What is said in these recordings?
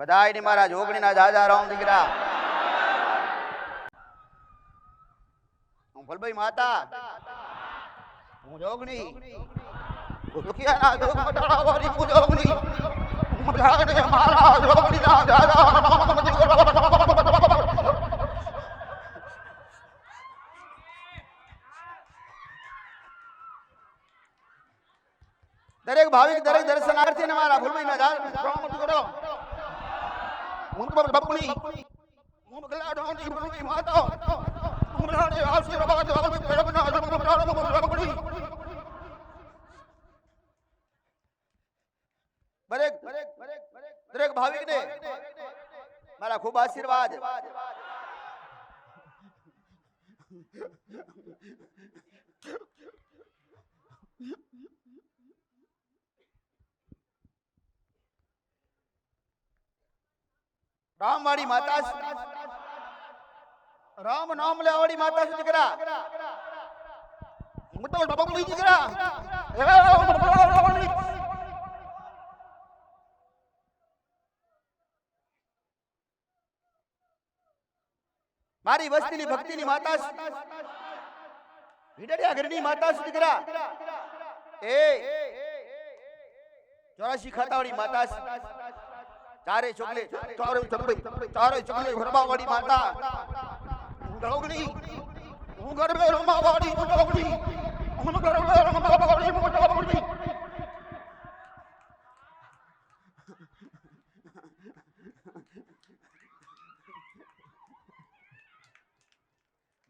બધાય ને મારા જોગણીના જાજા રામ દીકરા. હું ફલભાઈ માતા. હું જોગણી. દુખિયાના દુઃખ મટાડવાની હું જોગણી. બધાને મારા જોગણીના જાજા રામ દીકરા. દરેક ભાવિક, દરેક દર્શનાર્થી ને મારા ફૂલભાઈના જાજા દરેક દરેક ભાવિક ને મારા ખૂબ આશીર્વાદ. રામવાળી માતા રામ નામ લેવાડી માતા છે દીકરા હું તો ડબકડી દીકરા. મારી વસ્તીની ભક્તિની માતા. વીડડિયા ઘરની માતા છે દીકરા એ ચોરાશી ખાતાવાળી માતા ચારે ચોકલે ચારે ચોકલે ચારે ચોકલે ભરમાવાળી માતા. ગળોગણી હું ગરબે રમાવાળી ગળોગણી હું ગરબે રમાવાળી ગળોગણી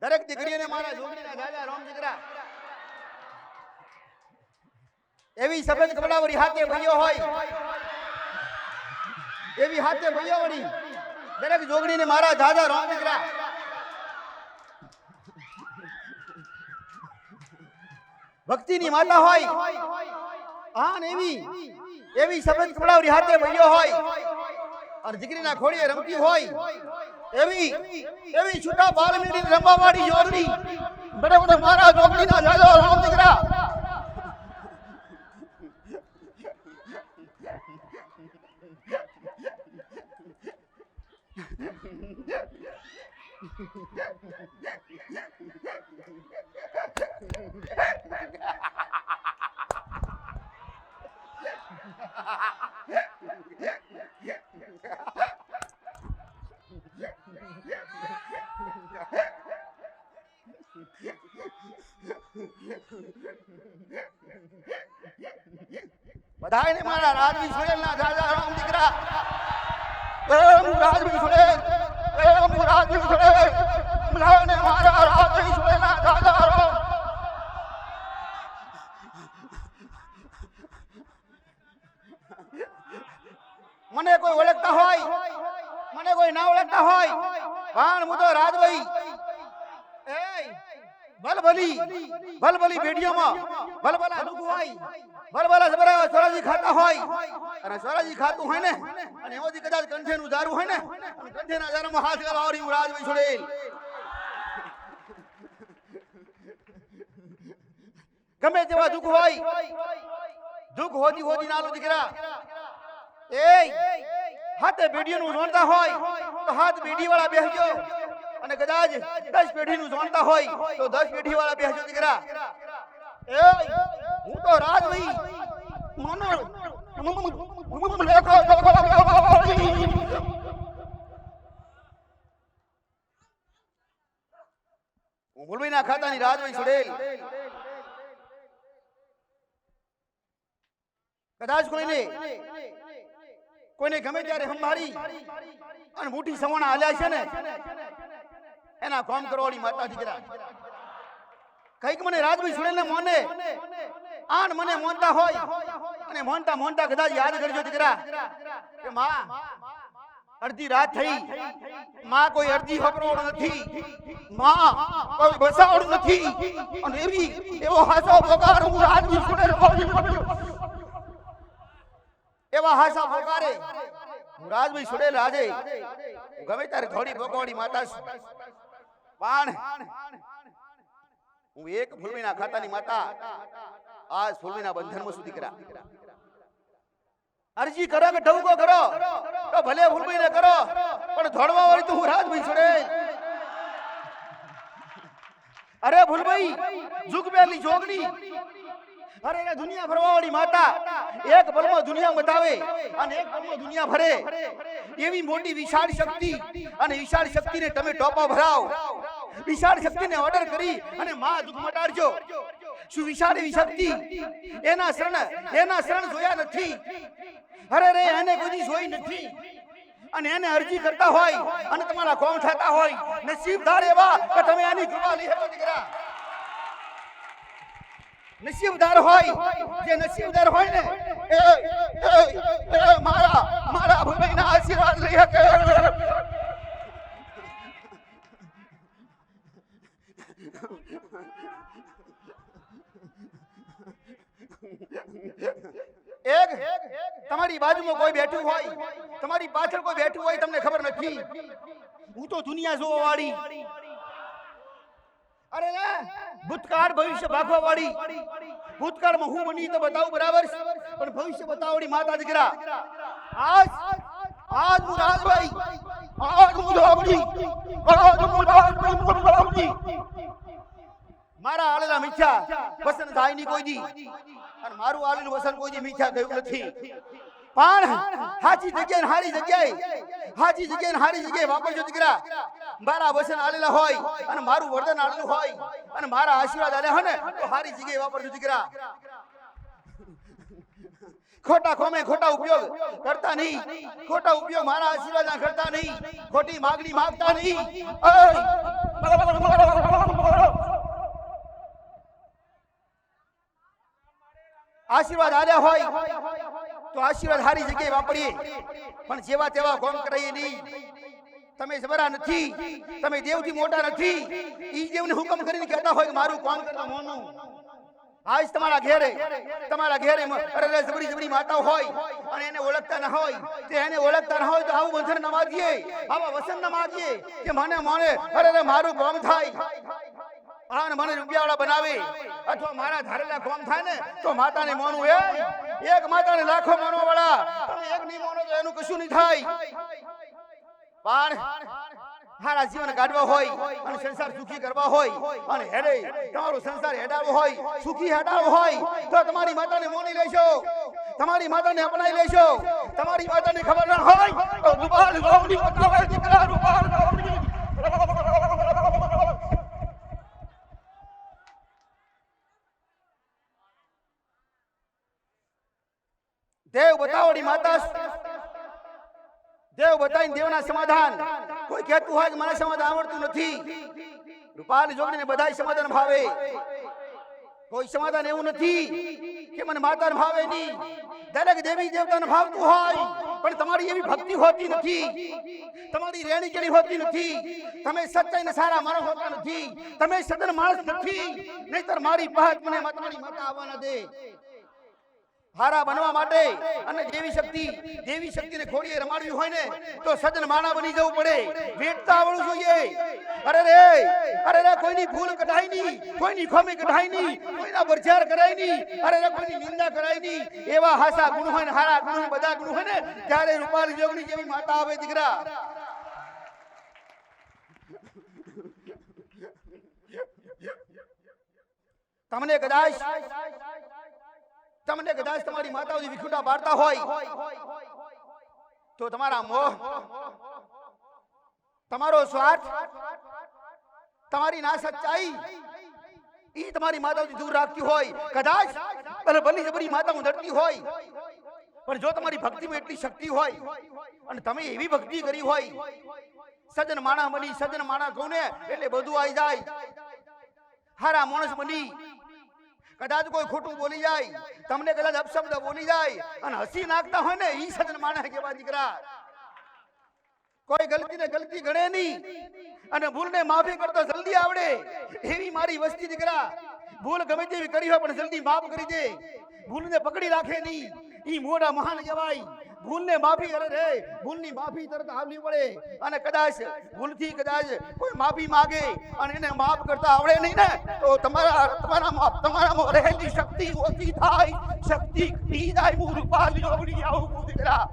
દરેક દીકરીને મારા જોગણીના દાદા રામ દીકરા. એવી સફેદ કપડાવાળી હાથે ભાઈઓ હોય. એવી હાથે ભૈયાવળી. દરેક જોગણીને મારા દાદા રામ દીકરા ભક્તિની માતા હોય હા ને એવી એવી સફેદ કપડાવરી હાથે ભૈયો હોય, અને દીકરીના ખોડીએ રમતી હોય, એવી એવી છૂટા બાલ મેળી રમવા વાળી જોગણી બરાબર મારા જોગણીના દાદા રોમ દીકરા બધાયને મારા રાજવી સુરેલના દાદા રામ દીકરા એમ રાજવી સુરેલ એમ રાજવી સુરેલ બધાયને મારા રાજવી સુરેલના દાદા રામ મને કોઈ ઓળખતા હોય? મને કોઈ ના ઓળખતા હોય? પણ હું તો રાજભાઈ ભલભલી ભલભલી ભેડિયામાં ભલભલા દુઃખ હોય. ભલભલા જબરા સોરાજી ખાતા હોય. અને સોરાજી ખાતું હોય ને, અને એમાંથી કદાચ કંઠેનું દારૂ હોય ને, અને કંઠેના દારૂમાં હાથ લગાવડી ઉરાજ રાજભાઈ છોડેલ ગમે તેવા દુખ હોય. દુખ હોતી હોતી નાલો દીકરા એય હાથે પેઢીઓનું જોણતા હોય, તો હાથ ભેડી વાળા બેસજો અને કદાચ દસ પેઢીનું જાણતા હોય તો દસ પેઢી વાળા બેસજો દીકરા એ હું તો રાજ ભાઈ મનો ના ખાતાની રાજભાઈ છોડેલ કદાચ કોઈને કોઈને ગમે ત્યારે સંભાળી અને મોટી સવણા હાલ્યા છે ને એના કોમ કરવાળી માતા દીકરા કંઈક મને રાજભાઈ સુડેલ ને મોને. આન મને મોનતા હોય. અને મોનતા મોનતા કદાચ યાદ કરજો દીકરા. કે માં અડધી રાત થઈ. માં કોઈ અડધી હપરોડ નથી. માં કોઈ બસાવડ નથી. અને એવી એવો હાસો પગાર હું રાજભાઈ સુડેલ એવા હાસા પોકારે હું રાજભાઈ સુડેલ રાજે. ગમે ત્યારે થોડી ભગવાડી માતા છું. પણ હું એક ફૂલવીના ખાતાની માતા આ ફૂલવીના બંધનમાં સુધી કરા અરજી કરો કે ઠવકો કરો. તો ભલે ભૂલભાઈને કરો, પણ ધોળવા વાળી તો હું રાજભાઈ છોડે. અરે ભૂલભાઈ જુગબેલી જોગણી. અરે રે દુનિયા ભરવાવાળી માતા. એક પલમાં દુનિયા બતાવે અને એક પલમાં દુનિયા ભરે. એવી મોટી વિશાળ શક્તિ અને વિશાળ શક્તિને તમે ટોપા ભરાવ. વિશાળ શક્તિને ઓર્ડર કરી અને માં દુઃખ મટાડજો. શું વિશાળ એવી શક્તિ? એના શરણ એના શરણ જોયા નથી. અરે રે, એને કોઈ જોઈ નથી. અને એને અરજી કરતા હોય અને તમારા કોમ થતા હોય. નસીબદાર એવા કે તમે એની કૃપા લઈ શકો દીકરા. નસીબદાર હોય, જે નસીબદાર હોય ને, એ મારા મારા ભૂમિના આશીર્વાદ લઈ શકે. એક, તમારી બાજુમાં કોઈ બેઠું હોય, તમારી પાછળ કોઈ બેઠું હોય, તમને ખબર નથી. હું તો દુનિયા જોવા વાળી ભૂતકાળ ભવિષ્ય ભાગવા વાળી ભૂતકાળમાં હું બની તો બતાવું બરાબર પણ ભવિષ્ય બતાવડી માતા દીકરા, આજ આજ હું રાજભાઈ, આજ હું ધોબડી આજ હું રાજભાઈ મારા આલેલા મીઠા વસન થાયની કોઈ દી, અને મારું આલેલું વસન કોઈ દી મીઠા થયું નથી. પણ હાજી જગ્યાએ હારી જગ્યાએ. હાજી જગ્યાએ હારી જગ્યાએ વાપરજો દીકરા. મારા વચન આલેલા હોય અને મારું વરદાન આલેલું હોય અને મારા આશીર્વાદ આલે હોય ને તો હારી જગ્યાએ વાપરજો દીકરા. ખોટા કોમે ખોટા ઉપયોગ કરતા નહીં. ખોટા ઉપયોગ મારા આશીર્વાદ ના કરતા નહીં. ખોટી માગણી માંગતા નહીં. આશીર્વાદ આલ્યા હોય. તો આશીર્વાદ સારી જગ્યાએ વાપરીએ. પણ જેવા તેવા ગોમ કરાઈએ નહીં. તમે જબરા નથી. તમે દેવથી મોટા નથી. ઈ દેવને હુકમ કરીને કહેતા હોય કે મારું કોમ કરતા મોનું. આજ તમારા ઘેરે તમારા ઘેરે અરે જબરી જબરી માતાઓ હોય અને એને ઓળખતા ન હોય. તે એને ઓળખતા ન હોય તો આવું બંધન ન માગીએ. આવા વસન ન માગીએ કે મને મને અરે, મારું કોમ થાય. અને મને રૂપિયાવાળા બનાવે. અથવા મારા ધારેલા કોમ થાય ને, તો માતાને મોનું એ એક માતાને લાખો માનવા વાળા તમે એક નહીં મોનો તો એનું કશું નહીં થાય. પણ હારા જીવન કાઢવા હોય અને સંસાર સુખી કરવા હોય અને હેડે, તમારો સંસાર હેડાવો હોય, સુખી હેડાવો હોય, તો તમારી માતાને મોની લેશો તમારી માતાને અપનાવી લેશો તમારી માતાને ખબર ન હોય તો રૂપાલ ગૌરી બતાવે દીકરા, રૂપાલ ગૌરી દેવ બતાવડી માતા દેવ બતાવીને દેવના સમાધાન. કોઈ કહેતું હોય કે મને સમાધાન આવડતું નથી. રૂપાલ જોગણીને બધાય સમાધાન ભાવે. કોઈ સમાધાન એવું નથી કે મને માતાને ભાવે નહીં. દરેક દેવી દેવતાને ભાવતું હોય પણ તમારી એવી ભક્તિ હોતી નથી. તમારી રેણી કેણી હોતી નથી. તમે સચ્ચાઈને સારા માણસ હોતા નથી. તમે સદન માણસ નથી. નહીતર મારી પહાત મને તમારી માતા આવવા ન દે. હારા બનવા માટે અને દેવી શક્તિ દેવી શક્તિને ખોડીએ, રમાડવી હોય ને, તો સજ્જન માણા બની જવું પડે. વેઠતા આવડવું જોઈએ. અરે રે અરે રે, કોઈની ભૂલ કઢાય નહીં, કોઈની ખોમી કઢાય નહીં, કોઈના બરજાર કરાય નહીં, અરે રે, કોઈની નિંદા કરાય નહીં. એવા હાસા ગુણ હોય ને, હારા ગુણ હોય બધા ગુણ હોય ને, ત્યારે રૂપાલી જોગણી જેવી માતા આવે દીકરા. તમને કદાચ તમને કદાચ તમારી માતાઓ વિખુટા પાડતા હોય, તો તમારા મોહ, તમારો સ્વાર્થ, તમારી ના સચ્ચાઈ ઈ તમારી માતાઓથી દૂર રાખતી હોય. કદાચ અને બની જબરી માતાઓ ધરતી હોય, પણ જો તમારી ભક્તિમાં એટલી શક્તિ હોય, અને તમે એવી ભક્તિ કરી હોય, સજ્જન માણા મળી સજ્જન માણા કોને એટલે બધું આવી જાય. હારા માણસ બની કદાચ કોઈ ખોટું બોલી જાય, તમને કદાચ અપશબ્દ બોલી જાય, અને હસી નાખતા હોય ને, ઈ સજન માણસ કેવા દીકરા? કોઈ ગલતી ને ગલતી ગણે નહીં, અને ભૂલને માફી કરતો જલ્દી આવડે. એવી મારી વસ્તી દીકરા. ભૂલ ગમે તેવી કરી હોય, પણ જલ્દી માફ કરી દે. ભૂલ ને પકડી રાખે નહીં. ઈ મોડા મહાન કહેવાય ભૂલને માફી કરે રે, ભૂલની માફી તરત આવવી પડે. અને કદાચ ભૂલથી કદાચ કોઈ માફી માગે અને એને માફ કરતા આવડે નહીં ને, તો તમારા, તમારામાં તમારામાં રહેલી શક્તિ ઓછી થાય. શક્તિ ઘટી જાય હું રૂપાલી ઓગળી આવું દીકરા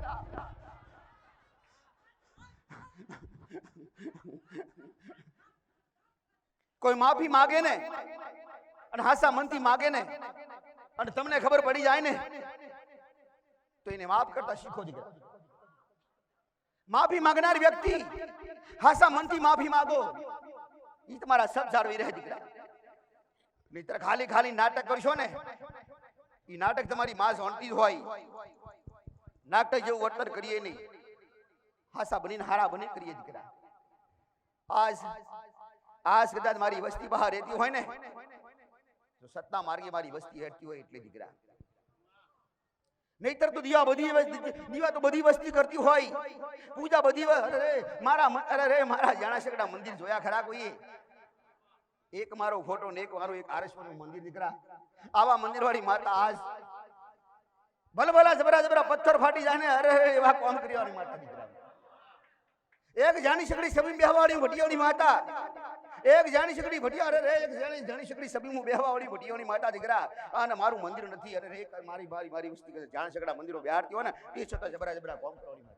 કોઈ માફી માગે ને, અને હાસા મનથી માગે ને, અને તમને ખબર પડી જાય ને તો એને માફ કરતા શીખો દીકરા. માફી માંગનાર વ્યક્તિ હાસા મનથી માફી માંગો. ઈ તમારા સબ જાળવી રહે દીકરા. મિત્ર ખાલી ખાલી નાટક કરશો ને, ઈ નાટક તમારી માં સોંટી હોય. નાટક જેવું વર્તન કરીએ નહીં. હાસા બનીને હારા બની કરીએ દીકરા. આજ આજ કદાચ મારી વસ્તી બહાર રહેતી હોય ને, તો સત્તા માર્ગે મારી વસ્તી હેઠતી હોય એટલે દીકરા. નહીતર તો દીવા બધી દીવા તો બધી વસ્તી કરતી હોય. પૂજા બધી અરે મારા અરે રે મારા જાણા શકડા મંદિર જોયા ખરા કોઈ? એક મારો ફોટો ને એક મારો એક આરસવાનું મંદિર દીકરા આવા મંદિર વાળી માતા આજ ભલભલા જબરા જબરા પથ્થર ફાટી જાય ને, અરે એવા કોમ કરવાની માતા દીકરા એક જાણી શકડી સબી બેહવાળી ભટિયાની માતા એક જાણી શકડી ભટિયા અરે એક જાણી જાણી શકડી સભી હું બેહવાળી ભટિયાની માતા દીકરા અને મારું મંદિર નથી, અરે મારી મારી મારી વસ્તી કરે શકડા મંદિરો બિહારતી હોય ને, એ છતાં જબરા જબરા કોમ કરવાની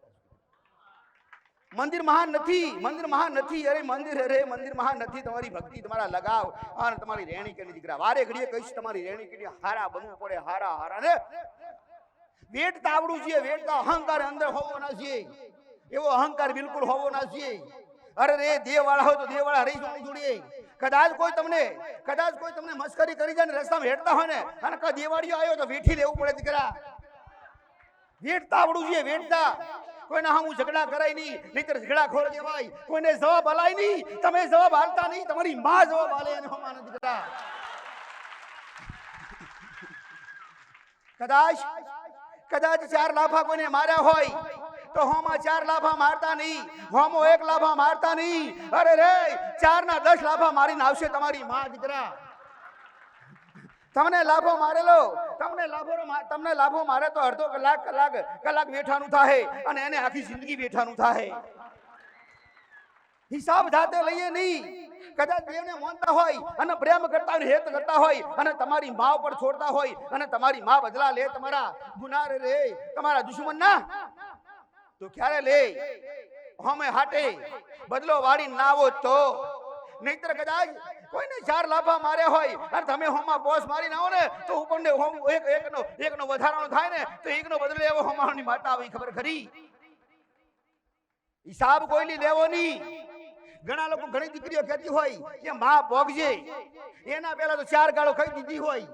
મંદિર મહાન નથી, મંદિર મહાન નથી, અરે મંદિર અરે મંદિર મહાન નથી. તમારી ભક્તિ, તમારા લગાવ અને તમારી રેણી કેની દીકરા વારે ઘડીએ કહીશ, તમારી રેણી કેની હારા બનવું પડે, હારા હારા ને. વેટ તાવડું છે વેટ તો અહંકાર અંદર હોવો ના જોઈએ. એવો અહંકાર બિલકુલ હોવો ના જોઈએ. અરે રે દેવાળા હોય તો દેવાળા રહી જવું જોઈએ કદાચ કોઈ તમને, કદાચ કોઈ તમને મસ્કરી કરી જાય ને રસ્તામાં હેઠતા હોય ને, અને કા દેવાળીઓ આવ્યો તો વેઠી લેવું પડે દીકરા. વેઠતા આવડું જોઈએ વેઠતા કોઈને હું ઝઘડા કરાય નહીં, નહીતર ઝઘડા ખોર દેવાય. કોઈને જવાબ હલાય નહીં, તમે જવાબ હાલતા નહીં, તમારી માં જવાબ હાલે અને હમાન દીકરા. કદાચ કદાચ ચાર લાફા કોઈને માર્યા હોય તો હોમાં ચાર લાફા મારતા નહીં. હોમો એક લાફા મારતા નહીં. અરે રે ચાર ના દસ લાફા મારીને આવશે તમારી માં દીકરા. તમને લાભો મારેલો, તમને લાભો તમને લાભો મારે તો અડધો કલાક કલાક કલાક બેઠાનું થાય અને એને આખી જિંદગી બેઠાનું થાય હિસાબ જાતે લઈએ નહીં. કદાચ દેવને માનતા હોય અને પ્રેમ કરતા હોય, હેત કરતા હોય અને તમારી મા ઉપર છોડતા હોય અને તમારી મા બદલા લે તમારા. ગુનાર રે, તમારા દુશ્મન ના. તો ક્યારે લે? હમે હાટે. બદલો વાળી નાવો તો. નહીતર કદાચ કોઈને ચાર લાભા માર્યા હોય, અને તમે હોમાં બોસ મારી ના ને, તો ઉપરને હોમ એક એકનો એકનો વધારાનો થાય ને, તો એકનો બદલે એવો હોમાની માતા આવી, ખબર ખરી? હિસાબ કોઈની લેવો નહીં ઘણા લોકો ઘણી દીકરીઓ કહેતી હોય કે માં ભોગજે. એના પહેલા તો ચાર ગાળો ખાઈ દીધી હોય.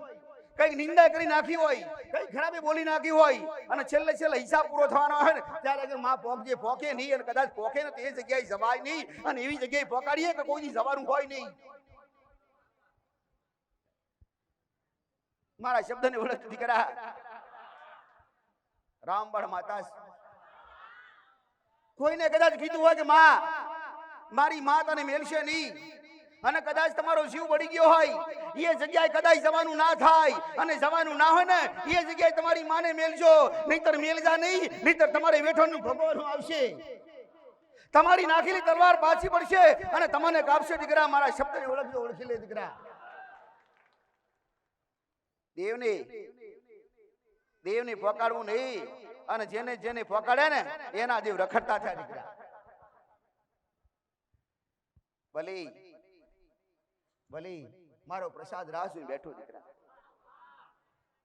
કંઈક નિંદા કરી નાખી હોય, કઈ ખરાબી બોલી નાખી હોય, અને છેલ્લે છેલ્લે હિસાબ પૂરો થવાનો હોય ને, ત્યારે આગળમાં પોકજે પોકે નહીં અને કદાચ પોકે ને તે જગ્યાએ જવાય નહીં, અને એવી જગ્યાએ પોકાડીએ કે કોઈ જવાનું હોય નહીં. મારા શબ્દને ઓળખ દીકરા. રામબળ માતા. કોઈને કદાચ કીધું હોય કે માં, મારી માં તને મેલશે નહીં. અને કદાચ તમારો જીવ બળી ગયો હોય, એ જગ્યાએ કદાચ જવાનું ના થાય અને જવાનું ના હોય ને, એ જગ્યાએ તમારી માને મેલજો. નહીતર મેલજા નહીં, નહીતર તમારે વેઠવાનું ભગવાન આવશે. તમારી નાખેલી તલવાર પાછી પડશે અને તમને કાપશે દીકરા, મારા શબ્દને ઓળખજો, ઓળખી લે દીકરા. દેવને દેવને ફોકાડવું નહીં અને જેને જેને ફોકાડે ને, એના દેવ રખડતા થયા દીકરા. ભલે ભલે મારો પ્રસાદ રાહ જોઈ બેઠો દીકરા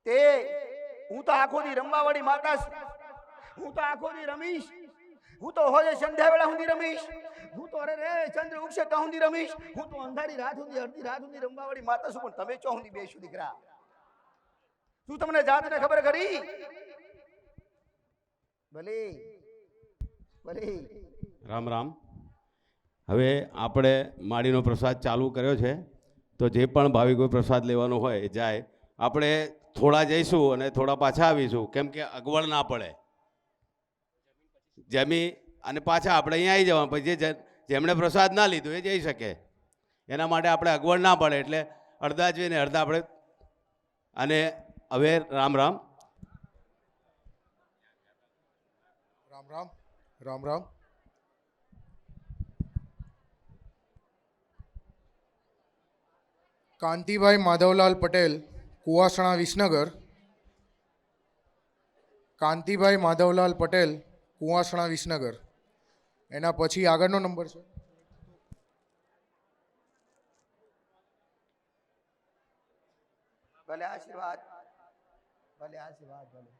તે હું તો આખો દી રમવા વાળી માતા હું તો આખો દી રમીશ. હું તો હોજે સંધ્યા વેળા સુધી રમીશ. હું તો અરે રે ચંદ્ર ઉગશે તો સુધી રમીશ. હું તો અંધારી રાત સુધી અડધી રાત સુધી રમવા વાળી માતા છું, પણ તમે ચો સુધી બેસું દીકરા? શું તમને જાતને ખબર કરી ભલે ભલે રામ રામ. હવે આપણે માળીનો પ્રસાદ ચાલુ કર્યો છે. તો જે પણ ભાવિકો પ્રસાદ લેવાનો હોય જાય. આપણે થોડા જઈશું અને થોડા પાછા આવીશું, કેમ કે અગવડ ના પડે. જમી અને પાછા આપણે અહીંયા આવી જવાનું, પછી જે જેમણે પ્રસાદ ના લીધો એ જઈ શકે. એના માટે આપણે અગવડ ના પડે, એટલે અડધા જઈને અડધા આપણે અને હવે રામ રામ. રામ રામ રામ રામ. કાંતિભાઈ માધવલાલ પટેલ, કુવાસણા વિસનગર. કાંતિભાઈ માધવલાલ પટેલ, કુવાસણા વિસનગર. એના પછી આગળનો નંબર છે. ભલે આશીર્વાદ. ભલે આશીર્વાદ, ભલે.